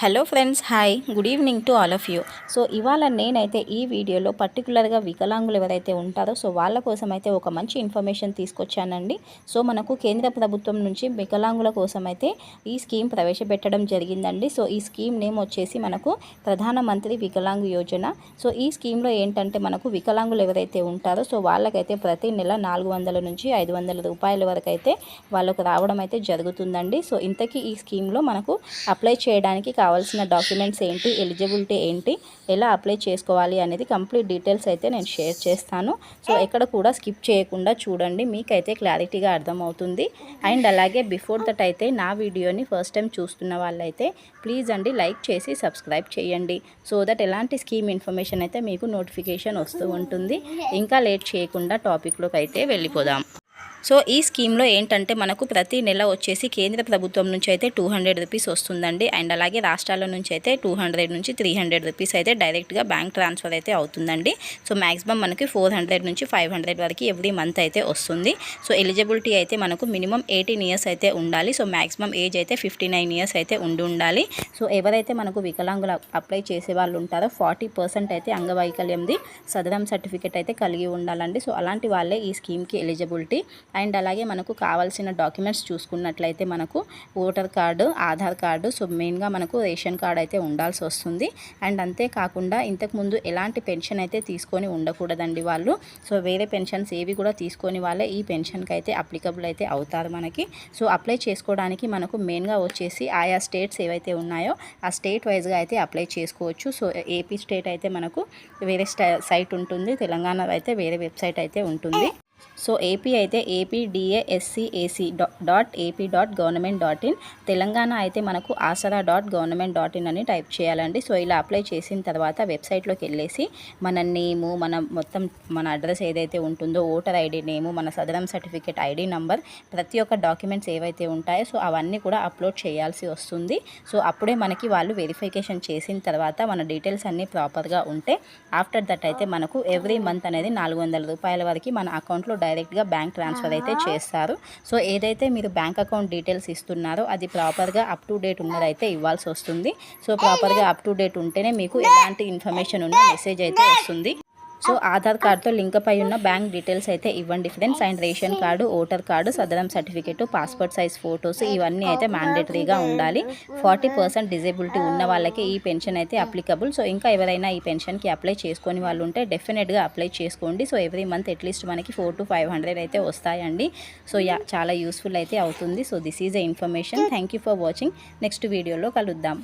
Hello friends hi good evening to all of you so ఇవాళ నేనైతే ఈ వీడియోలో పర్టికులర్గా వికలాంగులు ఎవరైతే ఉంటారో సో వాళ్ళ కోసం అయితే ఒక మంచి ఇన్ఫర్మేషన్ తీసుకొచ్చానండి. సో మనకు కేంద్ర ప్రభుత్వం నుంచి వికలాంగుల కోసం అయితే ఈ స్కీమ్ ప్రవేశపెట్టడం జరిగిందండి. సో ఈ స్కీమ్ నేమ్ వచ్చేసి మనకు ప్రధానమంత్రి వికలాంగ్ యోజన. సో ఈ స్కీమ్లో ఏంటంటే మనకు వికలాంగులు ఎవరైతే ఉంటారో సో వాళ్ళకైతే ప్రతి నెల నాలుగు వందల నుంచి ఐదు వందల రూపాయల వరకు అయితే వాళ్ళకు రావడం అయితే జరుగుతుందండి. సో ఇంతకీ ఈ స్కీమ్లో మనకు అప్లై చేయడానికి కావాల్సిన డాక్యుమెంట్స్ ఏంటి ఎలిజిబిలిటీ ఏంటి ఎలా అప్లై చేసుకోవాలి అనేది కంప్లీట్ డీటెయిల్స్ అయితే నేను షేర్ చేస్తాను. సో ఎక్కడ కూడా స్కిప్ చేయకుండా చూడండి మీకైతే క్లారిటీగా అర్థమవుతుంది. అండ్ అలాగే బిఫోర్ దట్ అయితే నా వీడియోని ఫస్ట్ టైం చూస్తున్న వాళ్ళైతే ప్లీజ్ అండి లైక్ చేసి సబ్స్క్రైబ్ చేయండి. సో దట్ ఎలాంటి స్కీమ్ ఇన్ఫర్మేషన్ అయితే మీకు నోటిఫికేషన్ వస్తూ ఉంటుంది. ఇంకా లేట్ చేయకుండా టాపిక్లోకి అయితే వెళ్ళిపోదాం. సో ఈ స్కీమ్లో ఏంటంటే మనకు ప్రతి నెల వచ్చేసి కేంద్ర ప్రభుత్వం నుంచి అయితే టూ హండ్రెడ్ రూపీస్ వస్తుందండి. అండ్ అలాగే రాష్ట్రాల నుంచి అయితే టూ హండ్రెడ్ నుంచి త్రీ హండ్రెడ్ రూపీస్ అయితే డైరెక్ట్గా బ్యాంక్ ట్రాన్స్ఫర్ అయితే అవుతుందండి. సో మ్యాక్సిమం మనకి ఫోర్ హండ్రెడ్ నుంచి ఫైవ్ హండ్రెడ్ వరకు ఎవ్రీ మంత్ అయితే వస్తుంది. సో ఎలిజిబిలిటీ అయితే మనకు మినిమం ఎయిటీన్ ఇయర్స్ అయితే ఉండాలి. సో మ్యాక్సిమం ఏజ్ అయితే ఫిఫ్టీ నైన్ ఇయర్స్ అయితే ఉండి ఉండాలి. సో ఎవరైతే మనకు వికలాంగులు అప్లై చేసే వాళ్ళు ఉంటారో ఫార్టీ పర్సెంట్ అయితే అంగవైకల్యంది సదరం సర్టిఫికేట్ అయితే కలిగి ఉండాలండి. సో అలాంటి వాళ్ళే ఈ స్కీమ్కి ఎలిజిబిలిటీ. అండ్ అలాగే మనకు కావాల్సిన డాక్యుమెంట్స్ చూసుకున్నట్లయితే మనకు voter card Aadhaar card so మెయిన్గా మనకు రేషన్ కార్డు అయితే ఉండాల్సి వస్తుంది. అండ్ అంతేకాకుండా ఇంతకుముందు ఎలాంటి పెన్షన్ అయితే తీసుకొని ఉండకూడదండి వాళ్ళు. సో వేరే పెన్షన్స్ ఏవి కూడా తీసుకొని వాళ్ళే ఈ పెన్షన్కి అయితే అప్లికబుల్ అయితే అవుతారు మనకి. సో అప్లై చేసుకోవడానికి మనకు మెయిన్గా వచ్చేసి ఆయా స్టేట్స్ ఏవైతే ఉన్నాయో ఆ స్టేట్ వైజ్గా అయితే అప్లై చేసుకోవచ్చు. సో ఏపీ స్టేట్ అయితే మనకు వేరే సైట్ ఉంటుంది. తెలంగాణ అయితే వేరే వెబ్సైట్ అయితే ఉంటుంది. సో ఏపీ అయితే AP DASCAC dot AP dot government dot in. Telangana అయితే మనకు Aasara dot government dot in అని టైప్ చేయాలండి. సో ఇలా అప్లై చేసిన తర్వాత వెబ్సైట్లోకి వెళ్ళేసి మన నేము మన మొత్తం మన అడ్రస్ ఏదైతే ఉంటుందో ఓటర్ ఐడి నేము మన సదరం సర్టిఫికేట్ ఐడి నంబర్ ప్రతి ఒక్క డాక్యుమెంట్స్ ఏవైతే ఉంటాయో సో అవన్నీ కూడా అప్లోడ్ చేయాల్సి వస్తుంది. సో అప్పుడే మనకి వాళ్ళు వెరిఫికేషన్ చేసిన తర్వాత మన డీటెయిల్స్ అన్నీ ప్రాపర్గా ఉంటే ఆఫ్టర్ దట్ అయితే మనకు ఎవ్రీ మంత్ అనేది నాలుగు వందల రూపాయల వరకు మన అకౌంట్లో డైరెక్ట్గా బ్యాంక్ ట్రాన్స్ఫర్ అయితే చేస్తారు. సో ఏదైతే మీరు బ్యాంక్ అకౌంట్ డీటెయిల్స్ ఇస్తున్నారో అది ప్రాపర్గా అప్ టు డేట్ ఉన్నదైతే ఇవ్వాల్సి వస్తుంది. సో ప్రాపర్గా అప్ టు డేట్ ఉంటేనే మీకు ఎలాంటి ఇన్ఫర్మేషన్ ఉన్న మెసేజ్ అయితే వస్తుంది. సో ఆధార్ కార్డుతో లింక్ అయి ఉన్న బ్యాంక్ డీటెయిల్స్ అయితే ఇవ్వండి. Friends and ration card voter card Sadarem certificate passport size photos ఇవన్నీ అయితే మ్యాండేటరీగా ఉండాలి. ఫార్టీ పర్సెంట్ డిజేబిలిటీ ఉన్న వాళ్ళకి ఈ పెన్షన్ అయితే అప్లికబుల్ సో ఇంకా ఎవరైనా ఈ పెన్షన్కి అప్లై చేసుకొని వాళ్ళు ఉంటే డెఫినెట్గా అప్లై చేసుకోండి. So every month at least మనకి ఫోర్ టు ఫైవ్ హండ్రెడ్ అయితే వస్తాయండి. సో యా చాలా యూస్ఫుల్ అయితే అవుతుంది. So this is a information thank for watching next వీడియోలో కలుద్దాం.